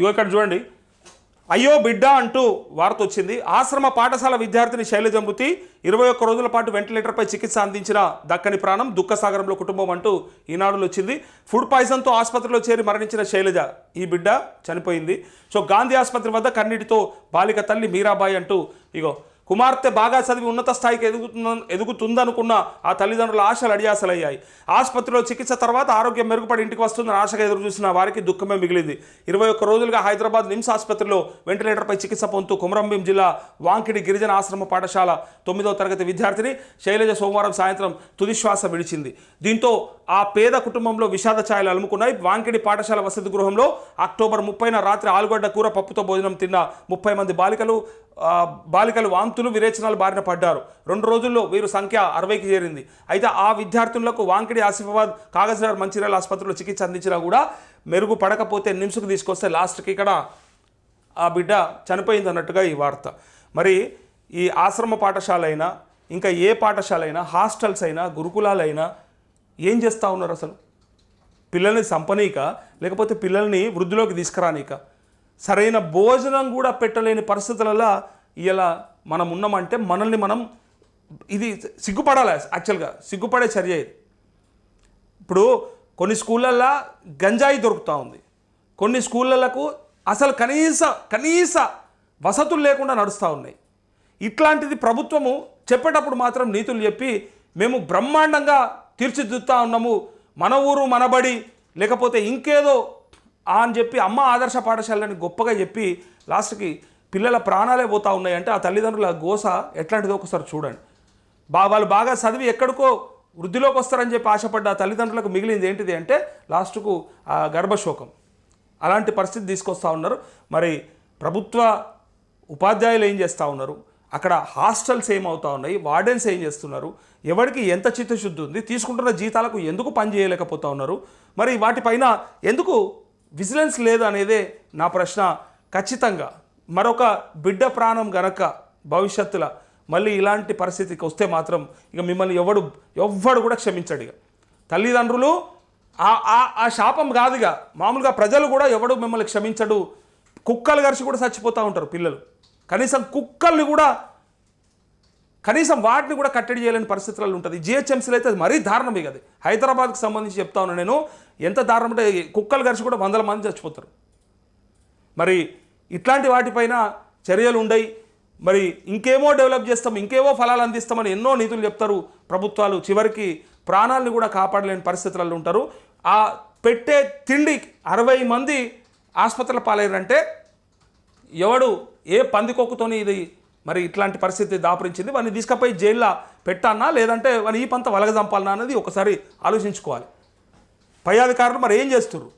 ఇగో ఇక్కడ చూడండి. అయ్యో బిడ్డ అంటూ వార్త వచ్చింది ఆశ్రమ పాఠశాల విద్యార్థిని శైలజ మృతి ఇరవై ఒక్క రోజుల పాటు వెంటిలేటర్పై చికిత్స అందించిన దక్కని ప్రాణం దుఃఖసాగరంలో కుటుంబం అంటూ ఈనాడులో వచ్చింది ఫుడ్ పాయిజన్తో ఆసుపత్రిలో చేరి మరణించిన శైలజ ఈ బిడ్డ చనిపోయింది. సో గాంధీ ఆసుపత్రి వద్ద కన్నీటితో బాలిక తల్లి మీరాబాయి అంటూ ఇగో కుమార్తె బాగా చదివి ఉన్నత స్థాయికి ఎదుగుతుంద ఎదుగుతుందనుకున్న ఆ తల్లిదండ్రుల ఆశలు అడియాసలయ్యాయి. ఆసుపత్రిలో చికిత్స తర్వాత ఆరోగ్యం మెరుగుపడి ఇంటికి వస్తుందని ఆశగా ఎదురు చూసిన వారికి దుఃఖమే మిగిలింది. ఇరవై ఒక్క రోజులుగా హైదరాబాద్ నిమ్స్ ఆసుపత్రిలో వెంటిలేటర్పై చికిత్స పొందుతూ కుమరంభీం జిల్లా వాంకిడి గిరిజన ఆశ్రమ పాఠశాల తొమ్మిదవ తరగతి విద్యార్థిని శైలజ సోమవారం సాయంత్రం తుదిశ్వాస విడిచింది. దీంతో ఆ పేద కుటుంబంలో విషాద ఛాయలు అలుముకున్నాయి. వాంకిడి పాఠశాల వసతి గృహంలో అక్టోబర్ ముప్పైన రాత్రి ఆలుగడ్డ కూర పప్పుతో భోజనం తిన్న ముప్పై మంది బాలికలు బాలికలు వాంతులు విరేచనాలు బారిన పడ్డారు. రెండు రోజుల్లో వీరు సంఖ్య అరవైకి చేరింది. అయితే ఆ విద్యార్థులకు వాంకిడి ఆసిఫాబాద్ కాగజ్నగర్ మంచిర్యాల ఆసుపత్రిలో చికిత్స అందించినా కూడా మెరుగుపడకపోతే నిమ్స్కు తీసుకొస్తే లాస్ట్కి ఇక్కడ ఆ బిడ్డ చనిపోయింది అన్నట్టుగా ఈ వార్త. మరి ఈ ఆశ్రమ పాఠశాల అయినా ఇంకా ఏ పాఠశాల అయినా హాస్టల్స్ అయినా గురుకులాలైనా ఏం చేస్తూ ఉన్నారు అసలు? పిల్లల్ని సంపనీక లేకపోతే పిల్లల్ని వృద్ధిలోకి తీసుకురానీక? సరైన భోజనం కూడా పెట్టలేని పరిస్థితులలో ఇలా మనం ఉన్నామంటే మనల్ని మనం ఇది సిగ్గుపడాలి? యాక్చువల్గా సిగ్గుపడే చర్య ఇది. ఇప్పుడు కొన్ని స్కూళ్ళల్లో గంజాయి దొరుకుతూ ఉంది. కొన్ని స్కూళ్ళలకు అసలు కనీస కనీస వసతులు లేకుండా నడుస్తూ ఉన్నాయి. ఇట్లాంటిది ప్రభుత్వము చెప్పేటప్పుడు మాత్రం నీతులు చెప్పి మేము బ్రహ్మాండంగా తీర్చిదిద్దుతా ఉన్నాము. మన ఊరు మనబడి లేకపోతే ఇంకేదో అని చెప్పి అమ్మ ఆదర్శ పాఠశాలని గొప్పగా చెప్పి లాస్ట్కి పిల్లల ప్రాణాలే పోతా ఉన్నాయంటే ఆ తల్లిదండ్రుల గోస ఎట్లాంటిదో ఒకసారి చూడండి. బా వాళ్ళు బాగా చదివి ఎక్కడికో వృద్ధిలోకి వస్తారని చెప్పి ఆశపడ్డ ఆ తల్లిదండ్రులకు మిగిలింది ఏంటిది అంటే లాస్ట్కు ఆ గర్భశోకం. అలాంటి పరిస్థితి తీసుకొస్తా ఉన్నారు. మరి ప్రభుత్వ ఉపాధ్యాయులు ఏం చేస్తూ ఉన్నారు? అక్కడ హాస్టల్స్ ఏమవుతా ఉన్నాయి? వార్డెన్స్ ఏం చేస్తున్నారు? ఎవరికి ఎంత చిత్తశుద్ధి ఉంది? తీసుకుంటున్న జీతాలకు ఎందుకు పని చేయలేకపోతా ఉన్నారు? మరి వాటిపైన ఎందుకు విజిలెన్స్ లేదు అనేదే నా ప్రశ్న. ఖచ్చితంగా మరొక బిడ్డ ప్రాణం గనక భవిష్యత్తులో మళ్ళీ ఇలాంటి పరిస్థితికి వస్తే మాత్రం ఇక మిమ్మల్ని ఎవడు ఎవ్వడు కూడా క్షమించడు ఇక. తల్లిదండ్రులు ఆ- ఆ- ఆ శాపం కాదుగా. మామూలుగా ప్రజలు కూడా ఎవడు మిమ్మల్ని క్షమించడు. కుక్కలు గరిచి కూడా చచ్చిపోతూ ఉంటారు పిల్లలు. కనీసం కుక్కల్ని కూడా కనీసం వాటిని కూడా కట్టడి చేయలేని పరిస్థితులలో ఉంటుంది. జిహెచ్ఎంసీలో అయితే మరీ దారుణం ఇక అది. హైదరాబాద్కి సంబంధించి చెప్తా ఉన్నాను నేను ఎంత దారుణం అంటే కుక్కలు గరిచి కూడా వందల మంది చచ్చిపోతారు. మరి ఇట్లాంటి వాటిపైన చర్యలు ఉండయి. మరి ఇంకేమో డెవలప్ చేస్తాం ఇంకేమో ఫలాలు అందిస్తామని ఎన్నో నిధులు చెప్తారు ప్రభుత్వాలు. చివరికి ప్రాణాలను కూడా కాపాడలేని పరిస్థితులలో ఉంటారు. ఆ పెట్టే తిండి అరవై మంది ఆసుపత్రుల పాలయ్యారంటే ఎవడు ఏ పందికొక్కుతోని ఇది మరి ఇట్లాంటి పరిస్థితి దాపురించింది. వాడిని తీసుకపోయి జైల్లో పెట్టానా లేదంటే వాడిని ఈ పంత వలగజంపాలనా అనేది ఒకసారి ఆలోచించుకోవాలి. పై అధికారులు మరి ఏం చేస్తున్నారు